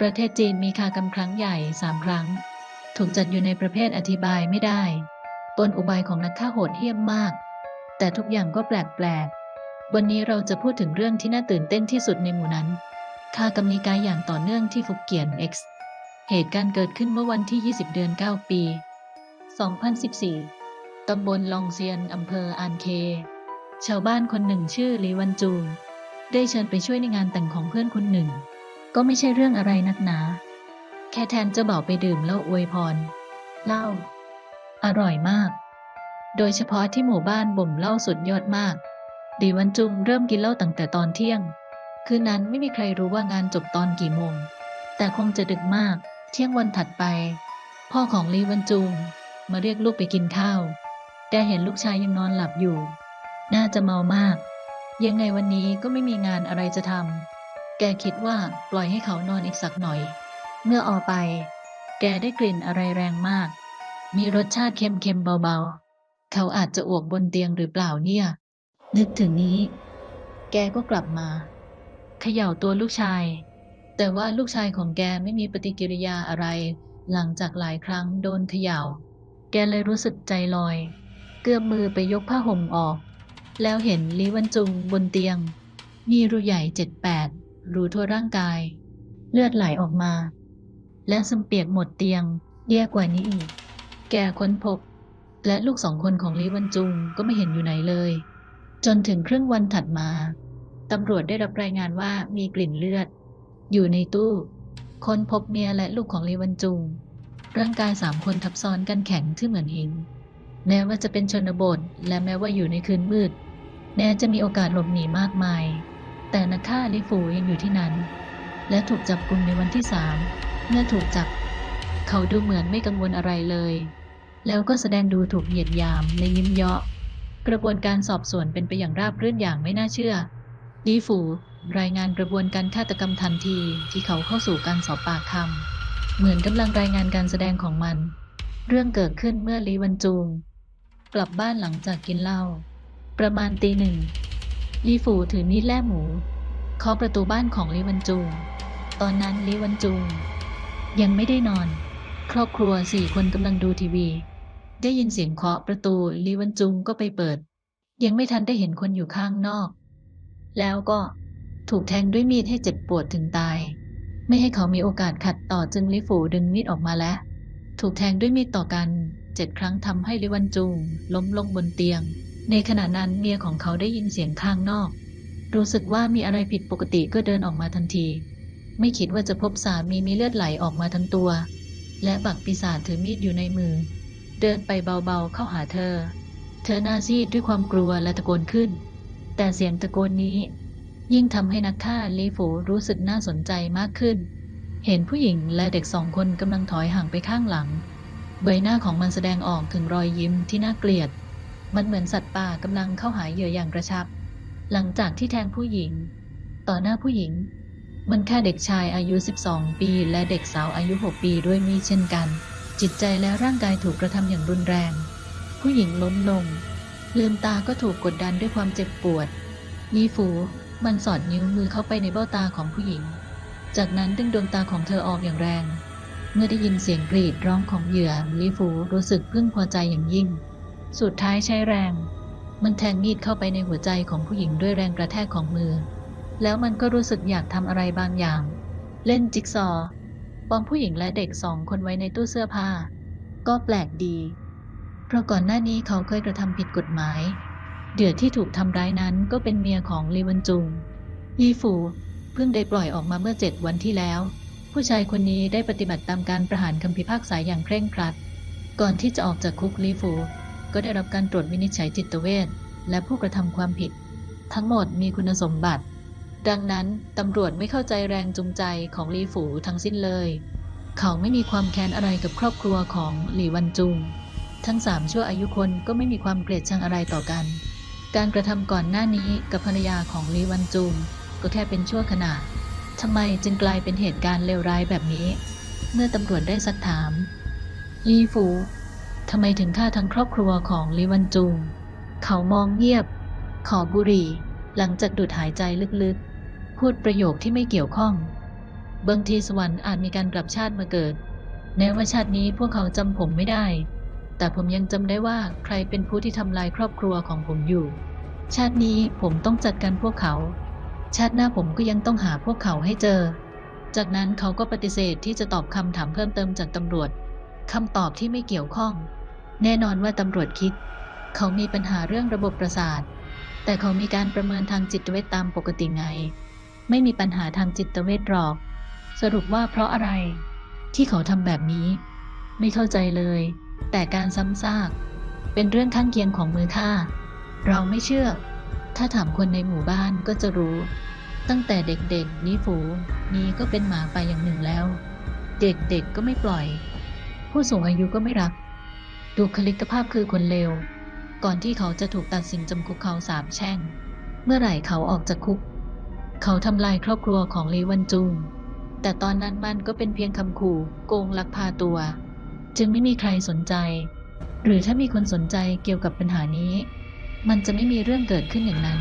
ประเทศจีนมีคากรรมครั้งใหญ่สามครั้ง ถูกจัดอยู่ในประเภทอธิบายไม่ได้ กลอุบายของนักฆ่าโหดเหี้ยมมาก แต่ทุกอย่างก็แปลกๆ วันนี้เราจะพูดถึงเรื่องที่น่าตื่นเต้นที่สุดในหมู่นั้นฆ่ากำนิกายอย่างต่อเนื่องที่ฟุกเกียน X เหตุการณ์เกิดขึ้นเมื่อวันที่ 20 เดือน 9 ปี 2014 ตำบลลองเซียนอำเภออานเค ชาวบ้านคนหนึ่งชื่อลีวันจู ได้เชิญไปช่วยในงานแต่งของเพื่อนคนหนึ่ง ก็ไม่ใช่เรื่องอะไรนักหนา แค่แทนเจ้าบ่าวไปดื่มแล้วอวยพรเหล้าอร่อยมาก โดยเฉพาะที่หมู่บ้านบ่มเหล้าสุดยอดมาก ดีวันจุงเริ่มกินเหล้าตั้งแต่ตอนเที่ยง คืนนั้นไม่มีใครรู้ว่างานจบตอนกี่โมง แต่คงจะดึกมาก เที่ยงวันถัดไป พ่อของลีวันจุงมาเรียกลูกไปกินข้าว แต่เห็นลูกชายยังนอนหลับอยู่ น่าจะเมามาก ยังไงวันนี้ก็ไม่มีงานอะไรจะทำ แกคิดว่าปล่อยให้เขานอนอีกสักหน่อย เมื่อออกไป แกได้กลิ่นอะไรแรงมาก มีรสชาติเค็มๆเบาๆ เขาอาจจะอ้วกบนเตียงหรือเปล่าเนี่ย นึกถึงนี้ แกก็กลับมาเขย่าตัวลูกชาย แต่ว่าลูกชายของแกไม่มีปฏิกิริยาอะไร หลังจากหลายครั้งโดนเขย่า แกเลยรู้สึกใจลอย เกื้อมมือไปยกผ้าห่มออก แล้วเห็นลิวันจุงบนเตียง มีรูใหญ่เจ็ดแปด รูทั่วร่างกาย เลือดไหลออกมา และซึมเปียกหมดเตียง แย่กว่านี้อีก แกค้นพบ และลูกสองคนของลิวันจุงก็ไม่เห็นอยู่ไหนเลย จนถึงครึ่งวันถัดมาตำรวจได้รับรายงานว่ามีกลิ่นเลือด อยู่ในตู้ ค้นพบเมียและลูกของลีวันจุง ร่างกายสามคนทับซ้อนกันแข็งที่เหมือนหินแม้ว่าจะเป็นชนบท และแม้ว่าอยู่ในคืนมืดแม้จะมีโอกาสหลบหนีมากมาย แต่นักฆ่าลิฟูยังอยู่ที่นั้น และถูกจับกุมในวันที่สามเมื่อถูกจับ เขาดูเหมือนไม่กังวลอะไรเลย แล้วก็แสดงดูถูกเหยียดยามและยิ้มเยาะ กระบวนการสอบสวนเป็นไปอย่างราบรื่นอย่างไม่น่าเชื่อลีฟูรายงานกระบวนการฆาตกรรมทันทีที่เขาเข้าสู่การสอบปากคำเหมือนกำลังรายงานการแสดงของมัน เรื่องเกิดขึ้นเมื่อลีวันจูง กลับบ้านหลังจากกินเหล้าประมาณตีหนึ่ง ลีฟูถือมีดแล่หมูเคาะประตูบ้านของลีวันจูงตอนนั้นลีวันจูงยังไม่ได้นอน ครอบครัวสี่คนกำลังดูทีวี ได้ยินเสียงเคาะประตูลีวันจุงก็ไปเปิด ยังไม่ทันได้เห็นคนอยู่ข้างนอก แล้วก็ถูกแทงด้วยมีดให้เจ็บปวดถึงตาย ไม่ให้เขามีโอกาสขัดต่อจึงลิฟูดึงมีดออกมาแล้ว ถูกแทงด้วยมีดต่อกันเจ็ดครั้งทำให้ลิวันจุงล้มลงบนเตียง ในขณะนั้นเมียของเขาได้ยินเสียงข้างนอก รู้สึกว่ามีอะไรผิดปกติก็เดินออกมาทันที ไม่คิดว่าจะพบสามีมีเลือดไหลออกมาทั้งตัว และบักปีศาจถือมีดอยู่ในมือ เดินไปเบาๆเข้าหาเธอ เธอหน้าซีดด้วยความกลัวและตะโกนขึ้น แต่เสียงตะโกนนี้ ยิ่งทำให้นักฆ่าลีฟูรู้สึกน่าสนใจมากขึ้น เห็นผู้หญิงและเด็กสองคนกำลังถอยห่างไปข้างหลัง ใบหน้าของมันแสดงออกถึงรอยยิ้มที่น่าเกลียด มันเหมือนสัตว์ป่ากำลังเข้าหาเหยื่ออย่างกระชับ หลังจากที่แทงผู้หญิง ต่อหน้าผู้หญิง มันฆ่าเด็กชายอายุ 12 ปี และเด็กสาวอายุ 6 ปีด้วยมีดเช่นกัน จิตใจและร่างกายถูกกระทำอย่างรุนแรง ผู้หญิงล้มลง ลืมตาก็ถูกกดดันด้วยความเจ็บปวดลีฟูมันสอดนิ้วมือเข้าไปในเบ้าตาของผู้หญิง จากนั้นดึงดวงตาของเธอออกอย่างแรง เมื่อได้ยินเสียงกรีดร้องของเหยื่อลีฟูรู้สึกพึงพอใจอย่างยิ่ง สุดท้ายใช้แรง มันแทงมีดเข้าไปในหัวใจของผู้หญิงด้วยแรงกระแทกของมือ แล้วมันก็รู้สึกอยากทำอะไรบางอย่าง เล่นจิ๊กซอปอมผู้หญิงและเด็กสองคนไว้ในตู้เสื้อผ้า ก็แปลกดี เพราะก่อนหน้านี้เขาเคยกระทำผิดกฎหมาย เดือดที่ถูกทำร้ายนั้นก็เป็นเมียของลีวันจุงยีฟูเพิ่งได้ปล่อยออกมาเมื่อเจ็ดวันที่แล้ว ผู้ชายคนนี้ได้ปฏิบัติตามการประหารคำพิพากษาอย่างเคร่งครัด ก่อนที่จะออกจากคุกลีฟู ก็ได้รับการตรวจวินิจฉัยจิตเวชและผู้กระทำความผิด ทั้งหมดมีคุณสมบัติ ดังนั้นตำรวจไม่เข้าใจแรงจูงใจของลีฝูทั้งสิ้นเลย เขาไม่มีความแค้นอะไรกับครอบครัวของหลีวันจุง ทั้งสามชั่วอายุคนก็ไม่มีความเกลียดชังอะไรต่อกัน การกระทำก่อนหน้านี้กับภรรยาของลีวันจุง ก็แค่เป็นชั่วขณะทำไมจึงกลายเป็นเหตุการณ์เลวร้ายแบบนี้ เมื่อตำรวจได้ซักถามลีฟูำไมถึงฆ่าทั้งครอบครัวของลีวันจุง เขามองเงียบ ขอบุหรี่ หลังจากดูดหายใจลึกๆ พูดประโยคที่ไม่เกี่ยวข้อง บางทีสวรรค์อาจมีการกลับชาติมาเกิด แม้ว่าชาตินี้พวกเขาจำผมไม่ได้ แต่ผมยังจำได้ว่าใครเป็นผู้ที่ทำลายครอบครัวของผมอยู่ ชาตินี้ผมต้องจัดการพวกเขา ชาติหน้าผมก็ยังต้องหาพวกเขาให้เจอ จากนั้นเขาก็ปฏิเสธที่จะตอบคำถามเพิ่มเติมจากตำรวจคำตอบที่ไม่เกี่ยวข้อง แน่นอนว่าตำรวจคิด เขามีปัญหาเรื่องระบบประสาท แต่เขามีการประเมินทางจิตเวชตามปกติไง ไม่มีปัญหาทางจิตเวชหรอก สรุปว่าเพราะอะไร ที่เขาทำแบบนี้ ไม่เข้าใจเลย แต่การซ้ำซาก เป็นเรื่องข้างเคียงของมือฆ่า เราไม่เชื่อ ถ้าถามคนในหมู่บ้านก็จะรู้ ตั้งแต่เด็กๆ นี้ฝูนี้ก็เป็นหมาไปอย่างหนึ่งแล้ว เด็กๆก็ไม่ปล่อย ผู้สูงอายุก็ไม่รัก ดูคลิกภาพคือคนเลว ก่อนที่เขาจะถูกตัดสินจำคุกเขาสามแช่ง เมื่อไหร่เขาออกจากคุก เขาทำลายครอบครัวของลีวันจุง แต่ตอนนั้นมันก็เป็นเพียงคำขู่โกงลักพาตัว จึงไม่มีใครสนใจ หรือถ้ามีคนสนใจเกี่ยวกับปัญหานี้ มันจะไม่มีเรื่องเกิดขึ้นอย่างนั้น